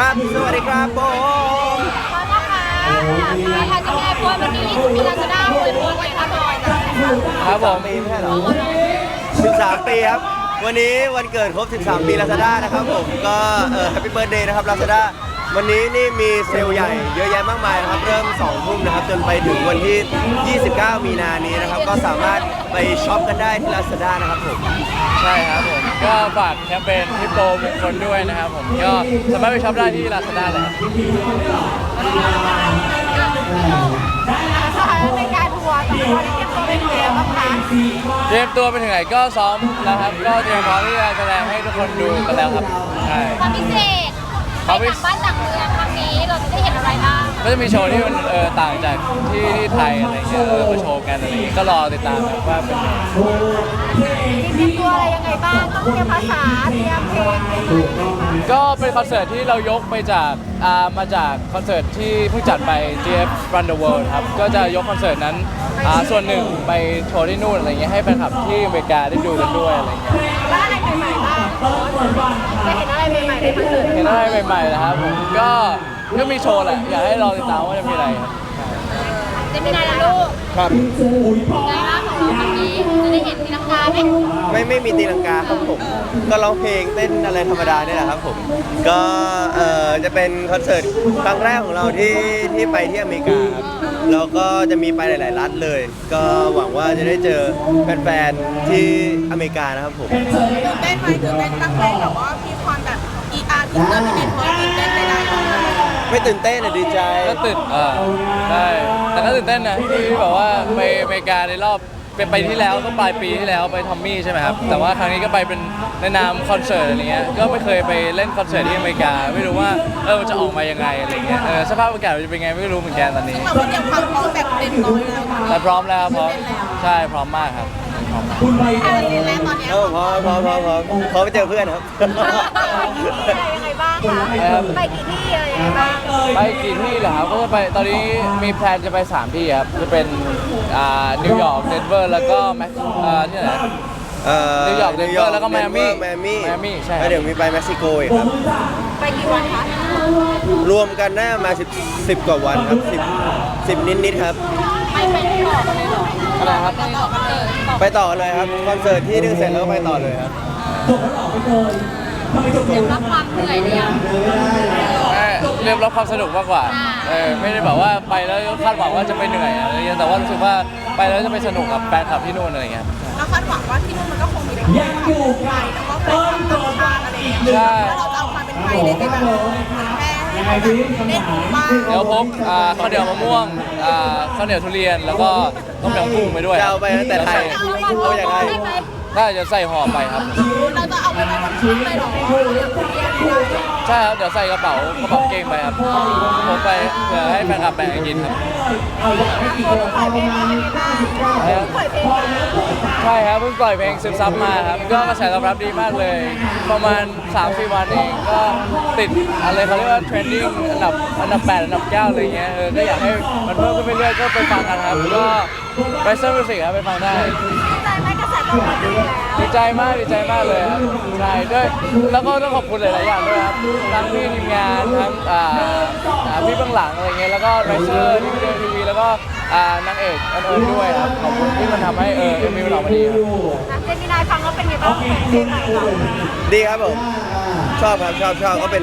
ครับ สวัสดีครับผมพร้อมนะคะมาทันยังไงพววันนี้20ปีลาซาด้าอวยพรเลยค่ะบอยครับผมปีไม่ใช่เหรอ13 ปีครับ วันนี้วันเกิดครบ 13 ปีลาซาด้านะครับผม ก็เอ่อแฮปปี้เบิร์ดเดย์นะครับลาซาด้าวันนี้นี่มีเซลล์ใหญ่เยอะแยะมากมายนะครับ เริ่ม2ทุ่มนะครับ จนไปถึงวันที่ 29 มีนานี้นะครับ ก็สามารถไปช็อปกันได้ที่ลาซาด้านะครับผม ใช่ครับผม ก็ฝากแคมเปญฮิปโปมงคลด้วยนะครับผมก็สามารถไปช็อปได้ที่ Lazada เลยครับสถานในการทัวร์กับวันนี้เตรียมตัวเป็นยังไงบ้างคะเตรียมตัวไปถึงไหนก็ซ้อมแล้วครับ ก็เตรียมพร้อมที่จะแสดงให้ทุกคนดูกันแล้วครับใช่ ความพิเศษไปต่างบ้านต่างเมืองครั้งนี้เราจะได้เห็นอะไรบ้างก็จะมีโชว์ที่มันเออต่างจากที่ที่ไทยอะไรเงี้ยเออมาโชว์กันอะไรเงี้ยก็รอติดตามครับว่าเป็นไงเตรียมตัวอะไรยังไง บ้างต้องเตรียมภาษาเตรียมเพลงเตรียมอะไรยังไงบ้างก็เป็นคอนเสิร์ตที่เรายกไปจากอ่ามาจากคอนเสิร์ตที่เพิ่งจัดไป GF Run the World ครับ ก็จะยกคอนเสิร์ตนั้นอ่าส่วนหนึ่งไปโชว์ที่นู่นอะไรเงี้ยให้แฟนคลับที่อเมริกาได้ดูกันด้วยอะไรเงี้ยแล้วอะไรใหม่ๆบ้างจะเห็นอะไรใหม่ๆในคอนเสิร์ตเห็นอะไรใหม่ๆนะครับผมก็ก็มีโชว์แหละอยากให้รอติดตามว่าจะมีอะไรครับ จะมีอะไรนะลูกครับ ไงบ้างของเราครั้งนี้จะได้เห็นมีน้ำตาไหมไม่ไม่มีตีลังกาครับผม ก็ร้องเพลงเต้นอะไรธรรมดาเนี่ยแหละครับผม ก็เอ่อจะเป็นคอนเสิร์ตครั้งแรกของเราที่ที่ไปที่อเมริกาครับแล้วก็จะมีไปหลาย ๆ รัฐเลย ก็หวังว่าจะได้เจอแฟนๆที่อเมริกานะครับผม ตื่นเต้นไหมตื่นเต้นตั้งแต่แบบว่ามีความแบบ ER อินเตอร์มีเน็ตเวิร์กตื่นเต้นใดๆ ไม่ตื่นเต้นอะดีใจ ก็ตื่นอ่าใช่แต่ก็ตื่นเต้นนะที่แบบว่าไปอเมริกาในรอบเป็นไปที่แล้วก็ปลายปีที่แล้วไปทอมมี่ใช่ไหมครับ แต่ว่าครั้งนี้ก็ไปเป็นในนามคอนเสิร์ตอะไรเงี้ย ก็ไม่เคยไปเล่นคอนเสิร์ตที่อเมริกา ไม่รู้ว่าเออมันจะออกมายังไงอะไรเงี้ย เออสภาพอากาศมันจะเป็นไงไม่รู้เหมือนกันตอนนี้ เราก็เตรียมความพร้อมแบบเต็มร้อยแล้วแต่พร้อมแล้วครับพร้อม ใช่พร้อมมากครับ พร้อมมาก แค่เรียนแล้วตอนเนี้ยเออพอพอพอพอพอไปเจอเพื่อนครับยังไง บ้างคะไปกี่ที่อะไรยังไงบ้างไปกี่ที่เหรอครับก็จะไปตอนนี้มีแพลนจะไป 3 ที่ครับจะเป็นอ่านิวยอร์กเดนเวอร์แล้วก็แม็กอ่าที่ไหนนะนิวยอร์กเดนเวอร์แล้วก็ไมอามี่ไมอามี่ไมอามี่ใช่ครับ แล้วเดี๋ยวมีไปเม็กซิโกอีกครับ ไปกี่วันคะรวมกันน่ามา10 10 กว่าวันครับ10 10 นิดๆครับไม่ไปต่อกันเลยเหรออะไรครับ ต่อกันเลยต่อไปต่อเลยครับ คอนเสิร์ตที่นึงเสร็จแล้วก็ไปต่อเลยครับเตรียม รับความเหนื่อยหรือยัง เรียบรับความสนุกมากกว่าอ่า เออไม่ได้แบบว่าไปแล้วคาดหวังว่าจะไปเหนื่อยอะไรเงี้ยแต่ว่ารู้สึกว่าไปแล้วจะไปสนุกกับแฟนคลับที่นู่นอะไรเงี้ยเราคาดหวังว่าที่นู่นมันก็คงมีทั้งความไทยแล้วก็แฟนคลับต่างชาติอะไรอย่างเงี้ยใช่แล้วเราจะเอาความเป็นไทยเนี่ยไปแบบแพร่ให้เขาแบบได้ดูบ้าง เดี๋ยวพกอ่าข้าวเหนียวมะม่วงอ่าข้าวเหนียวทุเรียนแล้วก็ต้มยำกุ้งไปด้วยจะเอาไปตั้งแต่ไทย เอาอย่างไร ด้หม ถ้าจะใส่ห่อไปครับ เราจะเอาไปไว้บนเครื่องเลยเหรอเราอยากเรียนไม่ได้ใช่ครับ เดี๋ยวใส่กระเป๋ากระเป๋าเกงไปครับผมไปเผื่อให้แฟนคลับแบ่งกันกินครับปล่อยเพลงมาเป็นไงบ้างปล่อยเพลงมาใช่ครับเพิ่งปล่อยเพลงซึมซับมาครับ ก็กระแสตอบรับดีมากเลย ประมาณ3-4วันเองก็ติดอะไรเขาเรียกว่าเทรนดิ้งอันดับอันดับ8อันดับ9อะไรเงี้ยเออก็อยากให้มันเพิ่มขึ้นไปเรื่อยๆก็ไปฟังกันครับก็ไรเซอร์มิวสิกครับไปฟังได้ ดีแล้วดีใจมากดีใจมากเลยครับใช่ด้วยแล้วก็ต้องขอบคุณหลาย ๆ อย่างด้วยครับทั้งพี่ทีมงานทั้งอ่าอ่าพี่เบื้องหลังอะไรเงี้ยแล้วก็ไรเซอร์ที่วิดีโอทีวีแล้วก็อ่านางเอกอันเอิญด้วยครับขอบคุณที่มันทำให้เออเอ็มวีมันออกมาดีครับเจมินายฟังแล้วเป็นไงบ้างเพลงใหม่เราดีครับผม ชอบครับชอบชอบก็เป็น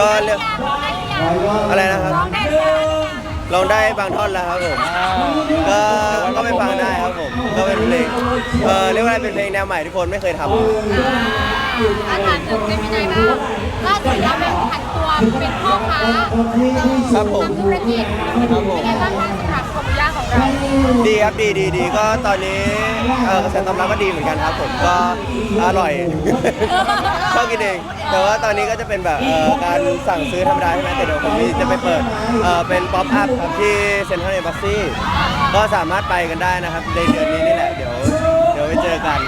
ก็เรื่องอะไรนะครับ ร้องได้หรือยัง ลองได้บางท่อนแล้วครับผมก็ก็ไปฟังได้ครับผมก็เป็นเพลงเออเรียกว่าอะไรเป็นเพลงแนวใหม่ที่พลไม่เคยทำอาถามถึงเจมินายบ้างล่าสุดเราแบบผันตัวเป็นพ่อค้าครับผมทำธุรกิจครับผมเป็นไงบ้างคะสำหรับคอมมิย่าของเราดีครับดีดีดีก็ตอนนี้เอ่อกระแสตอบรับก็ดีเหมือนกันครับผมก็อร่อย ชอบกินเอง แต่ว่าตอนนี้ก็จะเป็นแบบเอ่อการสั่งซื้อธรรมดาใช่ไหมแต่เดี๋ยวผมมีจะไปเปิดเอ่อเป็นป๊อปอัพครับที่เซ็นทรัลเอมบ s ซีก็สามารถไปกันได้นะครับในเดือนนี้นี่แหละเดี๋ยวเดี๋ยวไปเจอกัน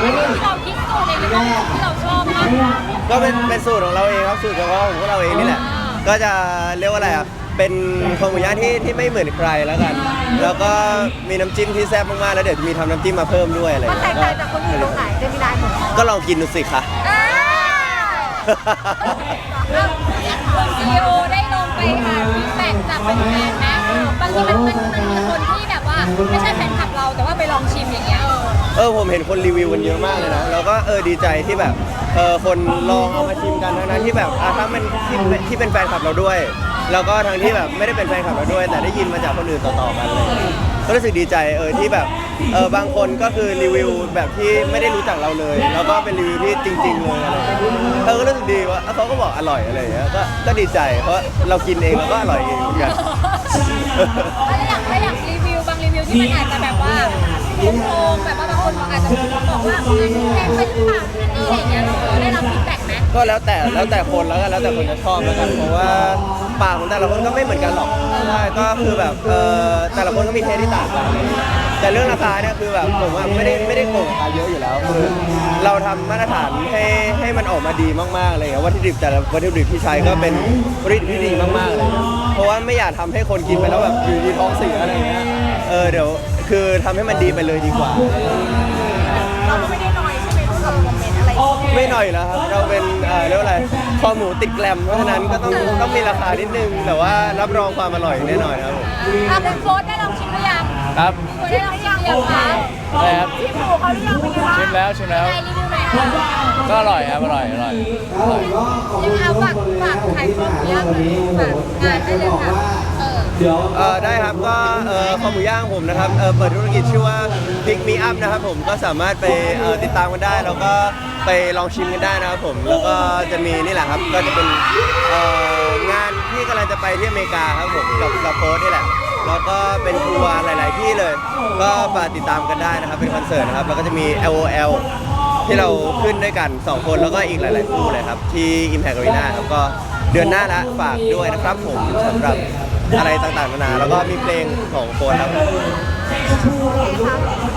ที่เราคิดสูตรในเรื่องที่เราชอบมากก็เป็นเป็นสูตรของเราเองครับสูตรเฉพาะของพวกเราเองนี่แหละ ก็จะเรียกว่าอะไรอะเป็นคอหมูย่างที่ที่ไม่เหมือนใครแล้วกัน แล้วก็มีน้ำจิ้มที่แซ่บมากๆแล้วเดี๋ยวจะมีทำน้ำจิ้มมาเพิ่มด้วยอะไรอมันย่างแตเงี้กยต่างจากคนอื่นตรงไหนเจมินายของเราก็ลองกินดูสิคะอ่าแล้วอยากถามคุณ ซีโอได้ลงไปอ่าฟีดแบ็กจากแฟนๆนะบางทีมันมันมันมีคนที่แบบว่า ไม่ใช่แฟนคลับเราแต่ว่าไปลองชิมอย่างเงี้ยเออผมเห็นคนรีวิวกันเยอะมากเลยนะแล้วก็เออดีใจที่แบบเออคนลองเอามาชิมกันทั้งนั้นที่แบบอะทั้งเป็นที่ที่เป็นแฟนคลับเราด้วย แล้วก็ทั้งที่แบบไม่ได้เป็นแฟนคลับเราด้วย แต่ได้ยินมาจากคนอื่นต่อๆกันเลย ก็รู้สึกดีใจเออที่แบบเออบางคนก็คือรีวิวแบบที่ไม่ได้รู้จักเราเลย แล้วก็เป็นรีวิวที่จริง ๆ เลยอะไรอย่างเงี้ยเออก็รู้สึกดีว่าเขาก็บอกอร่อยอะไรอย่างเงี้ยก็ก็ดีใจเพราะเรากินเองเราก็อร่อยเองเหมือนกันถ้าอยากถ้าอยากรีวิวบางรีวิวที่มันอาจจะแบบว่าโค้งๆแบบว่าบางคนอาจจะบอกว่าแพงไปหรือเปล่านี่อะไรอย่างเงี้ยเราได้รับฟีดแบ็กไหม ก็แล้วแต่แล้วแต่คนแล้วกันแล้วแต่คนจะชอบแล้วกันเพราะว่า ปากของแต่ละคนก็ไม่เหมือนกันหรอกใช่ก็คือแบบเออแต่ละคนก็มีเทสที่ต่างกัน แต่เรื่องราคาเนี่ยคือแบบผมว่าไม่ได้ไม่ได้โกงราคาเยอะอยู่แล้วคือเราทำมาตรฐานให้ให้มันออกมาดีมากๆเลยวัตถุดิบแต่ละวัตถุดิบที่ใช้ก็เป็นวัตถุดิบที่ดีมากๆเลย เพราะว่าไม่อยากทำให้คนกินไปแล้วแบบอยู่ดีท้องเสียอะไรเงี้ยเออเดี๋ยวคือทำให้มันดีไปเลยดีกว่า เราก็ไม่ได้น้อ ไรอย่างเงี้ยไม่หน่อยแล้วครับเราเป็นเอ่อเรียกว่าอะไรคอหมูติดแกลมเพราะฉะนั้นก็ต้องต้องมีราคานิดนึง แต่ว่ารับรองความอร่อยแน่นอนครับผมถ้าเป็นโค้ดได้ลองชิมหรือยังครับโค้ดได้ลองชิมหรือยังคะใช่ครับพี่หมูเขาเรียกเป็นไงบ้างชิมแล้วชิมแล้วใครรีวิวหน่อยค่ะก็อร่อยครับอร่อยอร่อยอร่อยยังเอาฝากฝากขายของย่างหน่อยฝากงานได้เลยค่ะเออเอ่อได้ครับก็เอ่อคอหมูย่างผมนะครับเอ่อเปิดธุรกิจชื่อว่า Pick Me Up นะครับผมก็สามารถไปเอ่อติดตามกันได้ แล้วก็ไปลองชิมกันได้นะครับผม แล้วก็จะมีนี่แหละครับก็จะเป็นเอ่องานที่กำลังจะไปที่อเมริกาครับผมกับกับโค้ดนี่แหละแล้วก็เป็นทัวร์หลาย ๆ ที่เลย ก็ฝาติดตามกันได้นะครับเป็นคอนเสิร์ตนะครับแล้วก็จะมี LOL ที่เราขึ้นด้วยกัน 2 คนแล้วก็อีกหลาย ๆ คู่เลยครับ ที่ Impact Arena ครับก็เดือนหน้าละฝากด้วยนะครับผมสำหรับอะไรต่าง ๆ นานาแล้วก็มีเพลงของโฟนครับ ดีครับ